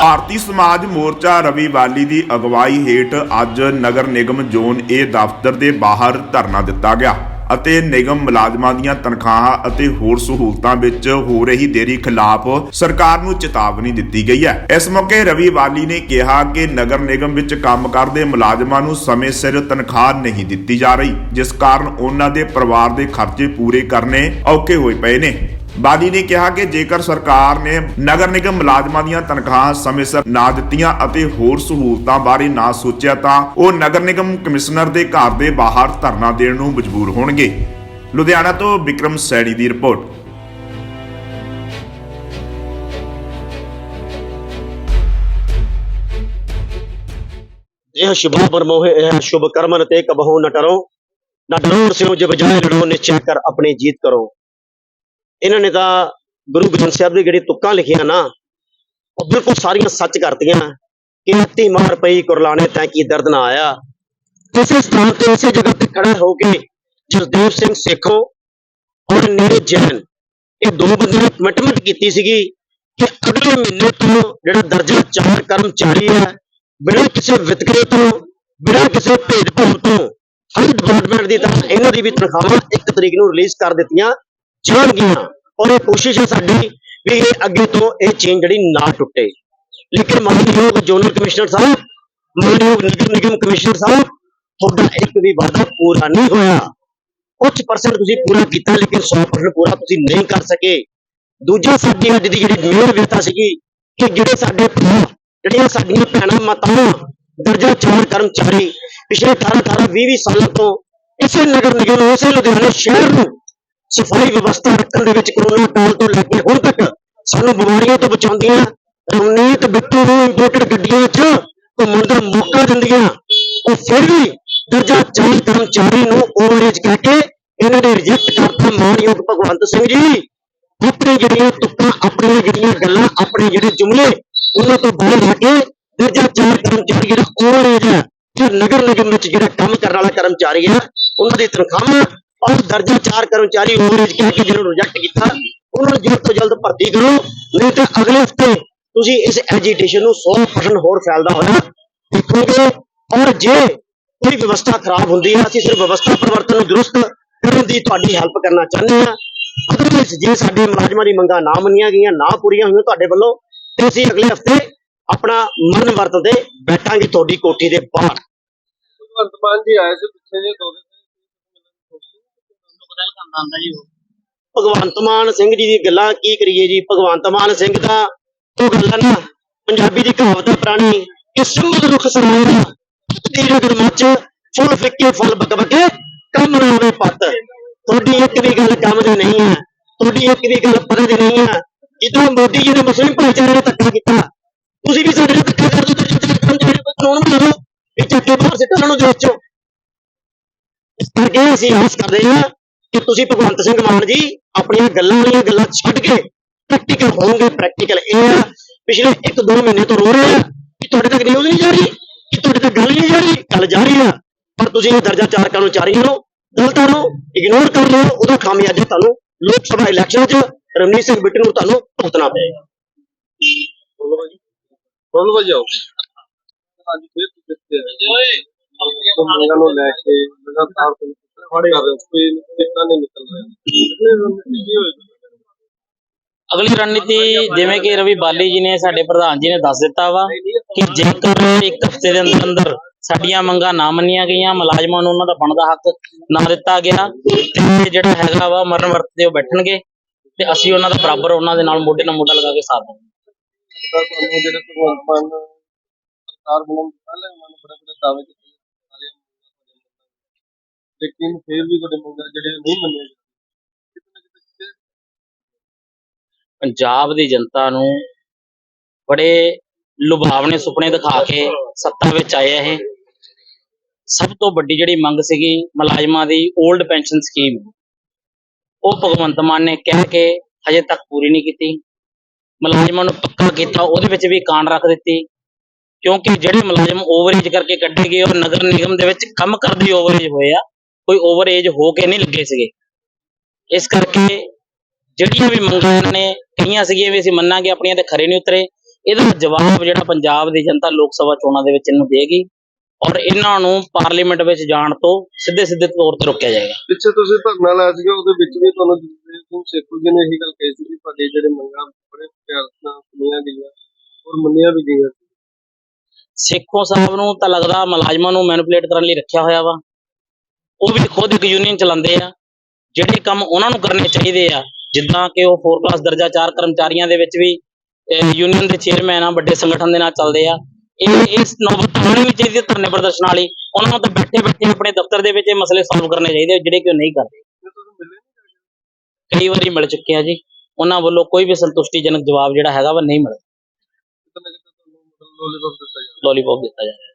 ਭਾਰਤੀ ਸਮਾਜ ਮੋਰਚਾ ਰਵੀ ਵਾਲੀ ਦੀ ਅਗਵਾਈ ਹੇਠ ਅੱਜ ਨਗਰ ਨਿਗਮ ਜ਼ੋਨ ਏ ਦਫ਼ਤਰ ਦੇ ਬਾਹਰ ਧਰਨਾ ਦਿੱਤਾ ਗਿਆ ਅਤੇ ਨਿਗਮ ਮੁਲਾਜ਼ਮਾਂ ਦੀਆਂ ਤਨਖਾਹਾਂ ਅਤੇ ਹੋਰ ਸਹੂਲਤਾਂ ਵਿੱਚ ਹੋ ਰਹੀ ਦੇਰੀ ਖਿਲਾਫ ਸਰਕਾਰ ਨੂੰ ਚੇਤਾਵਨੀ ਦਿੱਤੀ ਗਈ ਹੈ। ਇਸ ਮੌਕੇ ਰਵੀ ਵਾਲੀ ਨੇ ਕਿਹਾ ਕਿ ਨਗਰ ਨਿਗਮ ਵਿੱਚ ਕੰਮ ਕਰਦੇ ਮੁਲਾਜ਼ਮਾਂ ਨੂੰ ਸਮੇਂ ਸਿਰ ਤਨਖਾਹ ਨਹੀਂ ਦਿੱਤੀ ਜਾ ਰਹੀ, ਜਿਸ ਕਾਰਨ ਉਹਨਾਂ ਦੇ ਪਰਿਵਾਰ ਦੇ ਖਰਚੇ ਪੂਰੇ ਕਰਨੇ ਔਖੇ ਹੋਏ ਪਏ ਨੇ। ਬਾਦੀ ਨੇ ਕਿਹਾ ਕਿ ਜੇਕਰ ਸਰਕਾਰ ਨੇ ਨਗਰ ਨਿਗਮ ਮੁਲਾਜ਼ਮਾਂ ਦੀਆਂ ਤਨਖਾਹਾਂ ਸਮੇਂ ਸਿਰ ਨਾ ਦਿੱਤੀਆਂ ਅਤੇ ਹੋਰ ਸਹੂਲਤਾਂ ਬਾਰੇ ਨਾ ਸੋਚਿਆ, ਤਾਂ ਉਹ ਨਗਰ ਨਿਗਮ ਕਮਿਸ਼ਨਰ ਦੇ ਘਰ ਦੇ ਬਾਹਰ ਧਰਨਾ ਦੇਣ ਨੂੰ ਮਜਬੂਰ ਹੋਣਗੇ। ਲੁਧਿਆਣਾ ਤੋਂ ਵਿਕਰਮ ਸੈਣੀ ਦੀ ਰਿਪੋਰਟ। ਇਹ ਸ਼ੁਭ ਬਰਮੋਹਿ ਇਹ ਸ਼ੁਭ ਕਰਮਨ ਤੇ ਕਬਹੂ ਨ ਟਰੋ ਨਾ ਡਰੋ ਸਿਓ ਜਬ ਜਾਏ ਲੜੋ ਨਿਸ਼ਚੈ ਕਰ ਆਪਣੀ ਜੀਤ ਕਰੋ। ਇਹਨਾਂ ਨੇ ਤਾਂ ਗੁਰੂ ਗ੍ਰੰਥ ਸਾਹਿਬ ਦੀ ਜਿਹੜੀ ਤੁਕਾਂ ਲਿਖੀਆਂ ਨਾ, ਉਹ ਬਿਲਕੁਲ ਸਾਰੀਆਂ ਸੱਚ ਕਰਤੀਆਂ। ਕਿ ਹੱਤੀ ਮਾਰ ਪਈ, ਕੁਰਲਾਣੇ ਤੈਂ ਕੀ ਦਰਦ ਨਾ ਆਇਆ। ਕਿਸੇ ਸਥਾਨ ਤੇ ਇਸੇ ਜਗ੍ਹਾ ਤੇ ਖੜਾ ਹੋ ਕੇ ਜਸਦੇਵ ਸਿੰਘ ਸੇਖੋਂ ਔਰ ਨੀਰਜ ਜੈਨ, ਇਹ ਦੋ ਬੰਦਿਆਂ ਨੇ ਕਮਿਟਮੈਂਟ ਕੀਤੀ ਸੀਗੀ ਕਿ ਅਗਲੇ ਮਹੀਨੇ ਤੋਂ ਜਿਹੜਾ ਦਰਜਾ ਚਾਰ ਕਰਮਚਾਰੀ ਹੈ, ਬਿਨਾਂ ਕਿਸੇ ਵਿਤਕਰੇ ਤੋਂ, ਬਿਨਾਂ ਕਿਸੇ ਭੇਦਭਾਵ ਤੋਂ ਹਰ ਡਿਪਾਰਟਮੈਂਟ ਦੀ ਤਰ੍ਹਾਂ ਇਹਨਾਂ ਦੀ ਵੀ ਤਨਖਾਹਾਂ ਇੱਕ ਤਰੀਕ ਨੂੰ ਰਿਲੀਜ਼ ਕਰ ਦਿੱਤੀਆਂ। ਜਾਣਗੀਆਂ ਔਰ ਇਹ ਕੋਸ਼ਿਸ਼ ਹੈ ਸਾਡੀ ਵੀ ਇਹ ਅੱਗੇ ਤੋਂ ਇਹ ਚੇਂਜ ਜਿਹੜੀ ਨਾ ਟੁੱਟੇ। ਲੇਕਿਨ ਮਾਨਯੋਗ ਜ਼ੋਨਲ ਕਮਿਸ਼ਨਰ ਸਾਹਿਬ, ਮਾਨਯੋਗ ਨਗਰ ਨਿਗਮ ਕਮਿਸ਼ਨਰ ਸਾਹਿਬ, ਤੁਹਾਡਾ ਇੱਕ ਵੀ ਵਾਅਦਾ ਪੂਰਾ ਨਹੀਂ ਹੋਇਆ। ਕੁਝ ਪਰਸੈਂਟ ਤੁਸੀਂ ਪੂਰਾ ਕੀਤਾ, ਲੇਕਿਨ 100% ਪੂਰਾ ਤੁਸੀਂ ਨਹੀਂ ਕਰ ਸਕੇ। ਦੂਜਾ ਸਾਡੀ ਅੱਜ ਦੀ ਜਿਹੜੀ ਮੇਨ ਵਿਰਤਾ ਸੀਗੀ ਕਿ ਜਿਹੜੇ ਸਾਡੇ ਭਰਾ, ਜਿਹੜੀਆਂ ਸਾਡੀਆਂ ਭੈਣਾਂ ਮਾਤਾਵਾਂ, ਦਰਜਾ ਚਾਰ ਕਰਮਚਾਰੀ, ਪਿਛਲੇ 18 18 20 20 ਸਾਲਾਂ ਤੋਂ ਇਸੇ ਨਗਰ ਨਿਗਮ ਇਸੇ ਲੁਧਿਆਣੇ ਸ਼ਹਿਰ ਨੂੰ ਸਫ਼ਾਈ ਵਿਵਸਥਾ ਰੱਖਣ ਦੇ ਵਿੱਚ ਕਰੋਨਾ ਕਾਲ ਤੋਂ ਲੈ ਕੇ ਹੁਣ ਤੱਕ ਸਾਨੂੰ ਬਿਮਾਰੀਆਂ ਤੋਂ ਬਚਾਉਂਦੀਆਂ ਰਮਨੀਤ ਬਿੱਟੂ ਨੂੰ ਇੰਪੋਰਟਡ ਗੱਡੀਆਂ 'ਚ ਘੁੰਮਣ ਦਾ ਮੌਕਾ ਦਿੰਦੀਆਂ। ਉਹ ਫਿਰ ਵੀ ਦਰਜਾ ਚਾਰ ਕਰਮਚਾਰੀ ਨੂੰ ਓਵਰੇਜ ਕਹਿ ਕੇ ਇਹਨਾਂ ਨੇ ਰਿਜੈਕਟ ਕਰਤਾ। ਮਾਨਯੋਗ ਭਗਵੰਤ ਸਿੰਘ ਜੀ, ਆਪਣੀ ਜਿਹੜੀਆਂ ਤੁਕਾਂ, ਆਪਣੀਆਂ ਜਿਹੜੀਆਂ ਗੱਲਾਂ, ਆਪਣੇ ਜਿਹੜੇ ਜੁਮਲੇ, ਉਹਨਾਂ ਤੋਂ ਬਾਹਰ ਆ ਕੇ ਦਰਜਾ ਚਾਰ ਕਰਮਚਾਰੀ ਜਿਹੜਾ ਓਵਰੇਜ ਹੈ ਜੋ ਨਗਰ ਨਿਗਮ ਵਿੱਚ ਜਿਹੜਾ ਕੰਮ ਕਰਨ ਵਾਲਾ ਕਰਮਚਾਰੀ ਹੈ, ਉਹਨਾਂ ਦੀ ਤਨਖਾਹਾਂ ਔਰ ਦਰਜਾ ਚਾਰ ਕਰਮਚਾਰੀ ਓਵਰੇਜ ਕਹਿ ਕੇ ਜਿਹਨੂੰ ਰਿਜੈਕਟ ਕੀਤਾ, ਉਹਨਾਂ ਨੂੰ ਜਲਦ ਤੋਂ ਜਲਦ ਭਰਤੀ ਕਰੋ, ਨਹੀਂ ਤਾਂ ਅਗਲੇ ਹਫ਼ਤੇ ਤੁਸੀਂ ਇਸ ਐਜੀਟੇਸ਼ਨ ਨੂੰ 100% ਹੋਰ ਫੈਲਦਾ ਹੋਇਆ ਦੇਖੋਗੇ, ਔਰ ਜੇ ਕੋਈ ਵਿਵਸਥਾ ਖਰਾਬ ਹੁੰਦੀ ਹੈ, ਅਸੀਂ ਸਿਰਫ ਵਿਵਸਥਾ ਪਰਿਵਰਤਨ ਨੂੰ ਦਰੁਸਤ ਕਰਨ ਦੀ ਤੁਹਾਡੀ ਹੈਲਪ ਕਰਨਾ ਚਾਹੁੰਦੇ ਹਾਂ। ਅਦਰਵਾਈਜ਼ ਜੇ ਸਾਡੇ ਮੁਲਾਜ਼ਮਾਂ ਦੀ ਮੰਗਾਂ ਨਾ ਮੰਨੀਆਂ ਗਈਆਂ, ਨਾ ਪੂਰੀਆਂ ਹੋਈਆਂ ਤੁਹਾਡੇ ਵੱਲੋਂ, ਤੇ ਅਸੀਂ ਅਗਲੇ ਹਫ਼ਤੇ ਆਪਣਾ ਮਰਨ ਵਰਤ ਤੇ ਬੈਠਾਂਗੇ ਤੁਹਾਡੀ ਕੋਠੀ ਦੇ ਬਾਹਰ। ਭਗਵੰਤ ਮਾਨ ਜੀ ਆਏ ਸੀ ਪਿੱਛੇ ਜੇ ਦੋ ਦਿਨ ਭਗਵੰਤ ਮਾਨ ਸਿੰਘ ਜੀ ਦੀ ਗੱਲਾਂ ਕੀ ਕਰੀਏ ਜੀ? ਭਗਵੰਤ ਮਾਨ ਸਿੰਘ ਦਾ ਉਹ ਗੱਲਾਂ ਨਾ ਪੰਜਾਬੀ ਦੀ ਕਹਾਵਤ ਹੈ ਪੁਰਾਣੀ ਕਿ ਸੰਗਤ ਰੁੱਖ ਸਰਾਇਆ ਤੇਰੇ ਗਰਮੱਚ ਫੁੱਲ ਫਿੱਕੇ ਫੁੱਲ ਬਕ ਬਕੇ ਕੰਮ ਨਾ ਪੱਤ। ਤੁਹਾਡੀ ਇੱਕ ਵੀ ਗੱਲ ਕੰਮ ਦੀ ਨਹੀਂ ਹੈ। ਤੁਹਾਡੀ ਇੱਕ ਵੀ ਗੱਲ ਪਰੇ ਦੀ ਨਹੀਂ ਹੈ। ਜਦੋਂ ਮੋਦੀ ਜੀ ਨੇ ਮੁਸਲਿਮ ਭਾਈਚਾਰੇ ਨਾਲ ਧੱਕਾ ਕੀਤਾ, ਤੁਸੀਂ ਵੀ ਸਾਡੇ ਨਾਲ ਧੱਕਾ ਕਰ ਦਿਓ ਤੇ ਜਿਹੜੇ ਪੰਜ ਕਾਨੂੰਨ ਬਣਾ ਇਹ ਚੱਕ ਬਾਹਰ ਸਿੱਟਣ ਨੂੰ ਦੇਸ਼ ਚੋਂ। ਇਸ ਕਰਕੇ ਅਸੀਂ ਆਸ ਕਰਦੇ ਹਾਂ ਕਿ ਤੁਸੀਂ ਭਗਵੰਤ ਸਿੰਘ ਮਾਨ ਜੀ ਆਪਣੀਆਂ ਗੱਲਾਂ ਵਾਲੀਆਂ ਗੱਲਾਂ ਛੱਡ ਕੇ ਪ੍ਰੈਕਟੀਕਲ ਹੋਵੋਗੇ ਪ੍ਰੈਕਟੀਕਲ ਇਹ ਆ। ਪਿਛਲੇ 1-2 ਮਹੀਨੇ ਤੋਂ ਰੋ ਰਹੇ ਆ ਕਿ ਤੁਹਾਡੇ ਤੱਕ ਨਿਊਜ਼ ਨਹੀਂ ਜਾ ਰਹੀ ਕਿ ਤੁਹਾਡੇ ਤੱਕ ਗੱਲ ਨਹੀਂ ਜਾ ਰਹੀ ਗੱਲ ਜਾ ਰਹੀ ਆ। ਪਰ ਤੁਸੀਂ ਇਹ ਦਰਜਾ ਚਾਰ ਕਰਮਚਾਰੀਆਂ ਨੂੰ ਗਲਤਾਂ ਨੂੰ ਇਗਨੋਰ ਕਰ ਹੋ ਉਹਦਾ ਖਾਮਿਆਜ਼ਾ ਤੁਹਾਨੂੰ ਲੋਕ ਸਭਾ ਇਲੈਕਸ਼ਨ 'ਚ ਰਮਨੀਤ ਸਿੰਘ ਬਿੱਟੂ ਨੂੰ ਤੁਹਾਨੂੰ ਭੁਗਤਣਾ ਪਏਗਾ। ਬੋਲੋ ਭਾਜੀ ਆਓ। ਅੱਜ ਫਿਰ ਕਿੱਥੇ ਹੈ ਮੰਗਾਂ ਨੂੰ ਲੈ ਕੇ ਲਗਾਤਾਰ ਤੁਸੀਂ ਕੋਈ ਕਿੰਨਾ ਨਹੀਂ ਰਣਨੀਤੀ ਕੀ ਹੋਏਗੀ? ਅਗਲੀ ਰਣਨੀਤੀ ਜਿਵੇਂ ਕਿ ਰਵੀ ਬਾਲੀ ਜੀ ਨੇ ਸਾਡੇ ਪ੍ਰਧਾਨ ਜੀ ਨੇ ਦੱਸ ਦਿੱਤਾ ਵਾ ਕਿ ਜੇਕਰ ਇੱਕ ਹਫ਼ਤੇ ਦੇ ਅੰਦਰ ਅੰਦਰ ਸਾਡੀਆਂ ਮੰਗਾਂ ਨਾ ਮੰਨੀਆਂ ਗਈਆਂ ਮੁਲਾਜ਼ਮਾਂ ਨੂੰ ਉਹਨਾਂ ਦਾ ਬਣਦਾ ਹੱਕ ਨਾ ਦਿੱਤਾ ਗਿਆ ਤੇ ਜਿਹੜਾ ਹੈਗਾ ਵਾ ਮਰਨ ਵਰਤ ਤੇ ਉਹ ਬੈਠਣਗੇ ਤੇ ਅਸੀਂ ਉਹਨਾਂ ਦਾ ਬਰਾਬਰ ਉਹਨਾਂ ਦੇ ਨਾਲ ਮੋਢੇ ਨਾਲ ਮੋਢਾ ਲਗਾ ਕੇ ਸਾਥ ਦੇਵਾਂਗੇ। ਤਾਂ ਤੁਹਾਨੂੰ ਜਿਹੜੇ ਭਗਵੰਤ ਮਾਨ ਸਰਕਾਰ ਤੋਂ ਪਹਿਲਾਂ ਉਹਨਾਂ ਨੇ ਬੜੇ ਬੜੇ ਦਾਅਵੇ ਕੀਤੇ ਸਾਰੀਆਂ ਮੰਗਾਂ ਤੁਹਾਡੀਆਂ ਮੰਗਾਂ। ਲੇਕਿਨ ਫਿਰ ਵੀ ਤੁਹਾਡੇ ਮੰਗਾਂ ਜਿਹੜੇ ਨਹੀਂ ਮੰਨੇ ਪੰਜਾਬ ਦੀ ਜਨਤਾ ਨੂੰ ਬੜੇ ਲੁਭਾਵਣੇ ਸੁਪਨੇ ਦਿਖਾ ਕੇ ਸੱਤਾ ਵਿੱਚ ਆਏ ਇਹ। ਸਭ ਤੋਂ ਵੱਡੀ ਜਿਹੜੀ ਮੰਗ ਸੀਗੀ ਮੁਲਾਜ਼ਮਾਂ ਦੀ 올ਡ ਪੈਨਸ਼ਨ ਸਕੀਮ। ਉਹ ਭਗਵੰਤ ਮਾਨ ਨੇ ਕਹਿ ਕੇ ਹਜੇ ਤੱਕ ਪੂਰੀ ਨਹੀਂ ਕੀਤੀ। ਮੁਲਾਜ਼ਮਾਂ ਨੂੰ ਪੱਕਾ ਕੀਤਾ, ਉਹਦੇ ਵਿੱਚ ਵੀ ਕਾਨ ਰੱਖ ਦਿੱਤੀ। ਕਿਉਂਕਿ ਜਿਹੜੇ ਮੁਲਾਜ਼ਮ ਓਵਰੇਜ ਕਰਕੇ ਕੱਢੇ ਗਏ, ਉਹ ਨਗਰ ਨਿਗਮ ਦੇ ਵਿੱਚ ਕੰਮ ਕਰਦੇ ਓਵਰੇਜ ਹੋਏ ਆ। ਕੋਈ ਓਵਰਏਜ ਹੋ ਕੇ ਨਹੀਂ ਲੱਗੇ ਸੀਗੇ। ਇਸ ਕਰਕੇ ਜਿਹੜੀਆਂ ਵੀ ਮੰਗਾਂ ਇਹਨਾਂ ਨੇ ਕਹੀਆਂ ਸੀਗੀਆਂ ਵੀ ਅਸੀਂ ਮੰਨਾਂਗੇ ਆਪਣੀਆਂ ਤੇ ਖਰੇ ਨਹੀਂ ਉਤਰੇ। ਇਹਦਾ ਜਵਾਬ ਜਿਹੜਾ ਪੰਜਾਬ ਦੀ ਜਨਤਾ ਲੋਕ ਸਭਾ ਚੋਣਾਂ ਦੇ ਵਿੱਚ ਇਹਨੂੰ ਦੇਗੀ ਔਰ ਇਹਨਾਂ ਨੂੰ ਪਾਰਲੀਮੈਂਟ ਵਿੱਚ ਜਾਣ ਤੋਂ ਸਿੱਧੇ ਸਿੱਧੇ ਤੌਰ ਤੇ ਰੋਕਿਆ ਜਾਏਗਾ। ਪਿੱਛੇ ਤੁਸੀਂ ਧਰਨਾ ਲਾਇਆ ਸੀਗਾ ਉਹਦੇ ਵਿੱਚ ਵੀ ਤੁਹਾਨੂੰ ਜਗਦੇਵ ਸਿੰਘ ਸੇਖੂ ਜੀ ਨੇ ਇਹੀ ਗੱਲ ਕਹੀ ਸੀ ਕਿ ਤੁਹਾਡੇ ਜਿਹੜੇ ਮੰਗਾਂ ਬੜੇ ਪਿਆਰ ਨਾਲ ਸੁਣੀਆਂ ਗਈਆਂ ਔਰ ਮੰਨੀਆਂ ਵੀ ਗਈਆਂ ਸੇਖੋਂ ਸਾਹਿਬ ਨੂੰ ਤਾਂ ਲੱਗਦਾ ਮੁਲਾਜ਼ਮਾਂ ਨੂੰ ਮੈਨੀਪੂਲੇਟ ਕਰਨ ਲਈ ਰੱਖਿਆ ਹੋਇਆ ਵਾ। ਉਹ ਵੀ ਖੁਦ ਇੱਕ ਯੂਨੀਅਨ ਚਲਾਉਂਦੇ ਆ ਜਿਹੜੇ ਕੰਮ ਉਹਨਾਂ ਨੂੰ ਕਰਨੇ ਚਾਹੀਦੇ ਆ ਜਿੱਦਾਂ ਕਿ ਉਹ 4 ਕਲਾਸ ਦਰਜਾ 4 ਕਰਮਚਾਰੀਆਂ ਦੇ ਵਿੱਚ ਵੀ ਯੂਨੀਅਨ ਦੇ ਚੇਅਰਮੈਨ ਆ ਵੱਡੇ ਸੰਗਠਨ ਦੇ ਨਾਲ ਚੱਲਦੇ ਆ ਇਹ ਇਸ ਨੌਬਤ ਹੋਣੀ ਵੀ ਚਾਹੀਦੀ ਧਰਨੇ ਪ੍ਰਦਰਸ਼ਨ ਵਾਲੀ ਉਹਨਾਂ ਨੂੰ ਤਾਂ ਬੈਠੇ ਬੈਠੇ ਆਪਣੇ ਦਫ਼ਤਰ ਦੇ ਵਿੱਚ ਇਹ ਮਸਲੇ ਸੋਲਵ ਕਰਨੇ ਚਾਹੀਦੇ ਆ, ਜਿਹੜੇ ਕਿ ਉਹ ਨਹੀਂ ਕਰਦੇ। ਕਈ ਵਾਰੀ ਮਿਲ ਚੁੱਕੇ ਆ ਜੀ ਉਹਨਾਂ ਵੱਲੋਂ ਕੋਈ ਵੀ ਸੰਤੁਸ਼ਟੀਜਨਕ ਜਵਾਬ ਜਿਹੜਾ ਹੈਗਾ ਵਾ ਨਹੀਂ ਮਿਲਦਾ ਲੋਲੀਪੌਪ ਦਿੱਤਾ ਜਾਂਦਾ। ਲੋਲੀਪੌਪ ਦਿੱਤਾ ਜਾ ਰਿਹਾ